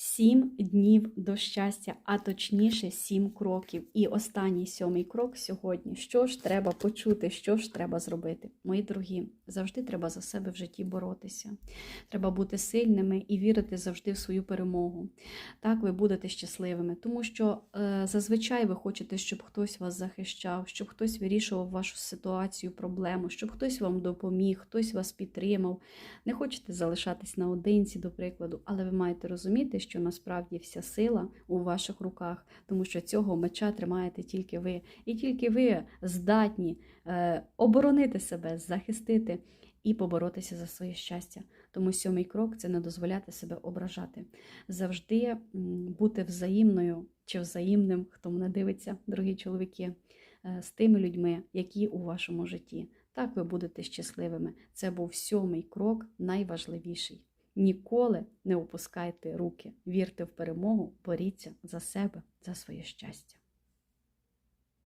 Сім днів до щастя, а точніше сім кроків. І останній сьомий крок сьогодні. Що ж треба почути, що ж треба зробити? Мої дорогі, завжди треба за себе в житті боротися. Треба бути сильними і вірити завжди в свою перемогу. Так ви будете щасливими, тому що е, зазвичай ви хочете, щоб хтось вас захищав, щоб хтось вирішував вашу ситуацію, проблему, щоб хтось вам допоміг, хтось вас підтримав. Не хочете залишатись наодинці, до прикладу, але ви маєте розуміти, що насправді вся сила у ваших руках, тому що цього меча тримаєте тільки ви, і тільки ви здатні е, оборонити себе, захистити і поборотися за своє щастя. Тому сьомий крок це не дозволяти себе ображати. Завжди бути взаємною чи взаємним, хто мене дивиться, дорогі чоловіки, е, з тими людьми, які у вашому житті. Так ви будете щасливими. Це був сьомий крок, найважливіший. Ніколи не опускайте руки, вірте в перемогу, боріться за себе, за своє щастя.